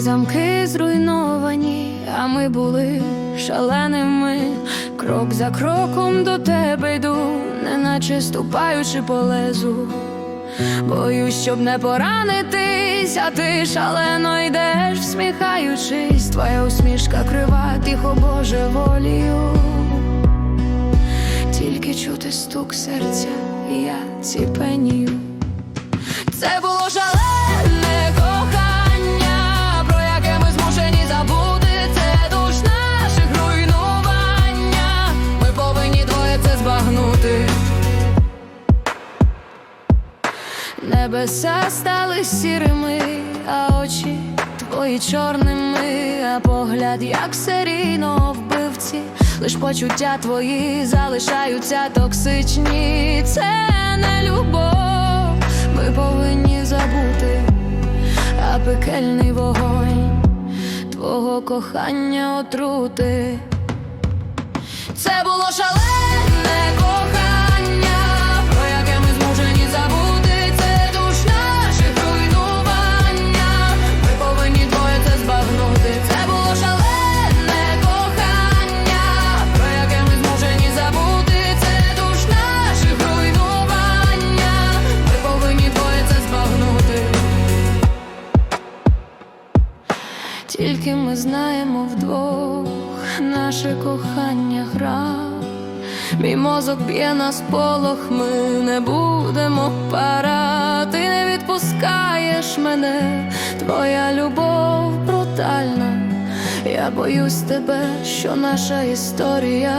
замки зруйновані, а ми були шаленими. Крок за кроком до тебе йду, неначе ступаючи по лезу. Боюсь, щоб не поранитись, а ти шалено йдеш, всміхаючись, твоя усмішка крива, тихо Боже волію. Тільки чути стук серця, і я ціпенію. Це було шалене Небеса стали сірими, а очі твої чорними, а погляд, як серійного вбивці, лиш почуття твої залишаються токсичні. Це не любов, ми повинні забути, а пекельний вогонь твого кохання отрути. Це було шалене Тільки ми знаємо вдвох наше кохання гра. Мій мозок б'є на сполох, ми не будемо пара. Ти не відпускаєш мене, твоя любов брутальна. Я боюсь тебе, що наша історія